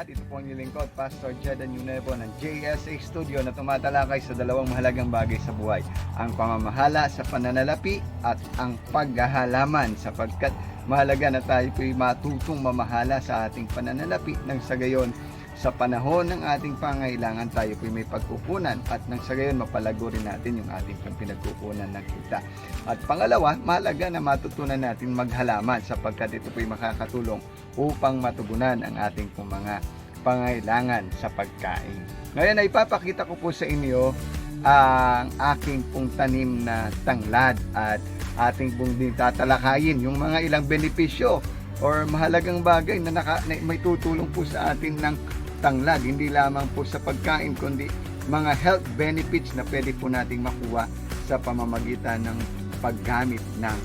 lahat, ito po ang nilingkod, Pastor Jedan Yunevo ng JSA Studio na tumatalakay sa dalawang mahalagang bagay sa buhay. Ang pamamahala sa pananalapi at ang paghahalaman sapagkat mahalaga na tayo po'y matutong mamahala sa ating pananalapi nang sa gayon sa panahon ng ating pangailangan tayo po'y may pagkukunan at nang sa gayon mapalago rin natin yung ating pinagkukunan ng kita. At pangalawa, mahalaga na matutunan natin maghalaman sapagkat ito po'y makakatulong upang matugunan ang ating mga pangailangan sa pagkain. Ngayon ay ipapakita ko po sa inyo ang aking pong tanim na tanglad at ating pong din tatalakayin yung mga ilang benepisyo or mahalagang bagay na, naka, na may tutulong po sa atin ng tanglad, hindi lamang po sa pagkain kundi mga health benefits na pwede po nating makuha sa pamamagitan ng paggamit ng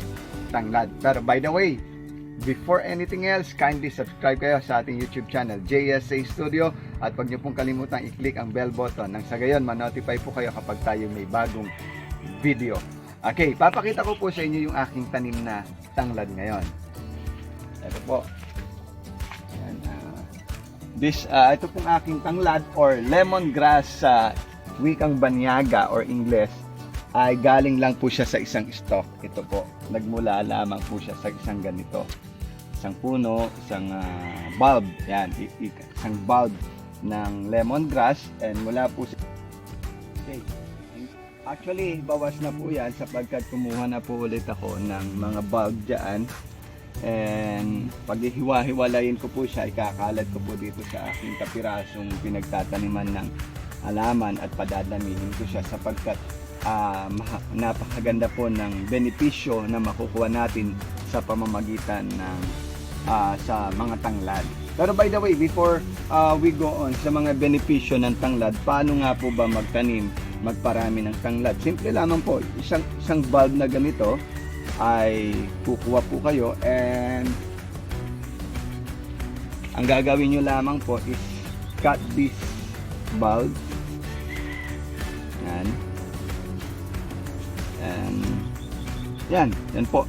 tanglad. Pero by the way, before anything else, kindly subscribe kayo sa ating YouTube channel, JSA Studio, at huwag niyo pong kalimutan i-click ang bell button nang sa gayon ma-notify po kayo kapag tayo may bagong video. Okay, papakita ko po sa inyo yung aking tanim na tanglad ngayon. Ito po. Ayan, ah, this, ah, ito pong aking tanglad or lemongrass sa wikang banyaga or Ingles ay galing lang po siya sa isang stalk. Ito po, nagmula lamang po siya sa isang ganito. Isang puno, isang ah, bulb. Yan, isang bulb ng lemongrass and mula po sa... Okay. Actually, bawas na po yan sapagkat kumuha na po ulit ako ng mga bulb dyan. And pag hiwa-hiwalayin ko po siya, ikakalat ko po dito sa aking kapirasong pinagtataniman ng alaman at padadamihin ko siya sapagkat maha- napakaganda po ng benepisyo na makukuha natin sa pamamagitan ng ah, sa mga tanglad. Pero by the way, before ah, we go on sa mga benepisyo ng tanglad, paano nga po ba magtanim, magparami ng tanglad? Simple lamang po, isang, isang bulb na ganito ay kukuha po kayo. And ang gagawin nyo lamang po is cut this bulb. Yan. And yan, yan po.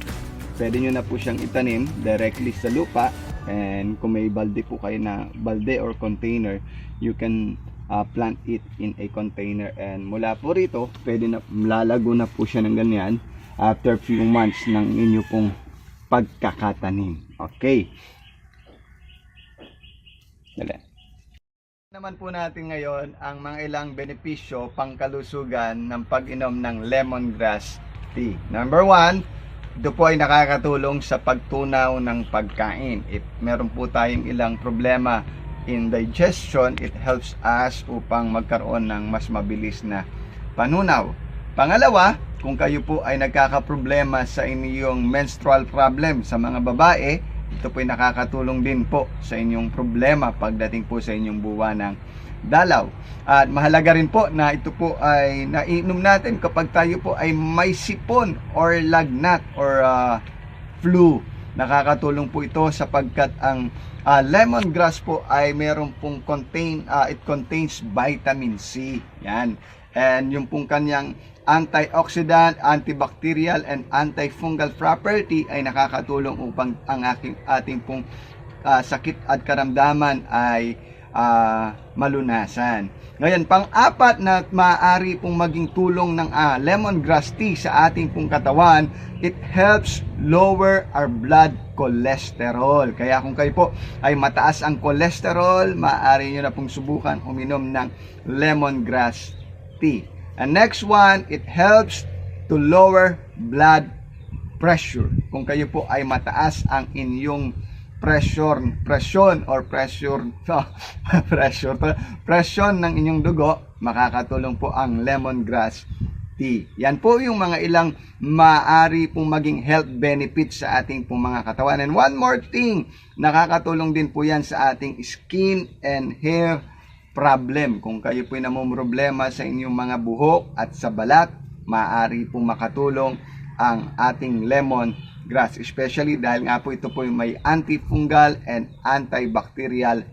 Pwede nyo na po siyang itanim directly sa lupa. And kung may balde po kayo na balde or container you can uh, plant it in a container. And mula po rito pwede na lalago na po siya ng ganyan after few months ng inyo pong pagkakatanim okay Dali. Naman po natin ngayon ang mga ilang benepisyo pangkalusugan ng pag-inom ng lemongrass tea. Number one, ito po ay nakakatulong sa pagtunaw ng pagkain. If meron po tayong ilang problema in digestion, it helps us upang magkaroon ng mas mabilis na panunaw. Pangalawa, kung kayo po ay nagkakaproblema sa inyong menstrual problem sa mga babae, ito po ay nakakatulong din po sa inyong problema pagdating po sa inyong buwan ng dalaw. At mahalaga rin po na ito po ay nainom natin kapag tayo po ay may sipon or lagnat or ah, flu. Nakakatulong po ito sapagkat ang ah, lemongrass po ay meron pong contain ah, it contains vitamin C. Yan. And yung pong kanyang antioxidant, antibacterial and antifungal property ay nakakatulong upang ang aking ating pong ah, sakit at karamdaman ay ah, malunasan. Ngayon, pang-apat na maaari pong maging tulong ng ah, lemongrass tea sa ating pong katawan, it helps lower our blood cholesterol. Kaya kung kayo po ay mataas ang cholesterol, maaari nyo na pong subukan uminom ng lemongrass tea. And next one, it helps to lower blood pressure. Kung kayo po ay mataas ang inyong pressure, presyon or pressure, pressure, presyon ng inyong dugo, makakatulong po ang lemongrass tea. Yan po yung mga ilang maaari pong maging health benefits sa ating pong mga katawan. And one more thing, nakakatulong din po yan sa ating skin and hair problem. Kung kayo po'y namumroblema sa inyong mga buhok at sa balat, maaari pong makatulong ang ating lemon grass. Especially dahil nga po ito po may antifungal and antibacterial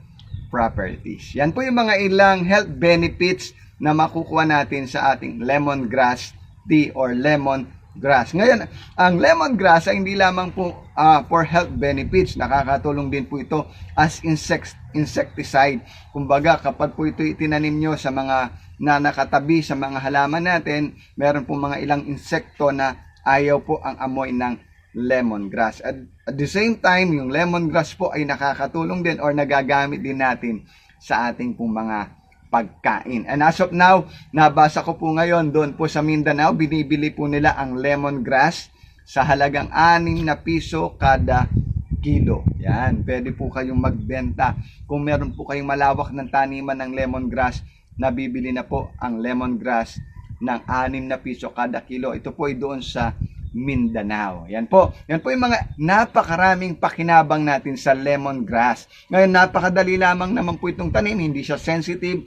properties. Yan po yung mga ilang health benefits na makukuha natin sa ating lemongrass tea or lemon grass. Ngayon, ang lemongrass ay hindi lamang po ah, for health benefits. Nakakatulong din po ito as insect, insecticide. Kumbaga, kapag po ito itinanim nyo sa mga na nakatabi sa mga halaman natin, meron po mga ilang insekto na ayaw po ang amoy ng lemongrass. At at the same time, yung lemongrass po ay nakakatulong din or nagagamit din natin sa ating pong mga pagkain. And as of now, nabasa ko po ngayon doon po sa Mindanao, binibili po nila ang lemongrass sa halagang 6 na piso kada kilo. Yan, pwede po kayong magbenta. Kung meron po kayong malawak ng taniman ng lemongrass, nabibili na po ang lemongrass ng 6 na piso kada kilo. Ito po ay doon sa Mindanao. Yan po. Yan po yung mga napakaraming pakinabang natin sa lemongrass. Ngayon, napakadali lamang naman po itong tanim. Hindi siya sensitive.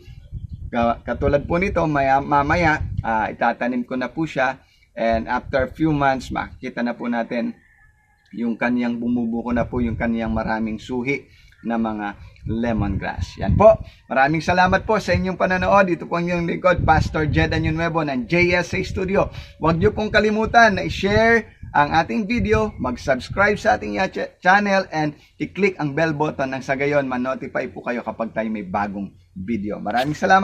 Ka- Katulad po nito, maya, mamaya, ah, itatanim ko na po siya. And after few months, makikita na po natin yung kaniyang bumubuko na po yung kaniyang maraming suhi na mga lemongrass. Yan po. Maraming salamat po sa inyong panonood. Ito po ang inyong lingkod, Pastor Jed Anyon Nuevo ng JSA Studio. Huwag niyo pong kalimutan na i-share ang ating video, mag-subscribe sa ating channel, and i-click ang bell button nang sa gayon, ma-notify po kayo kapag tayo may bagong video. Maraming salamat.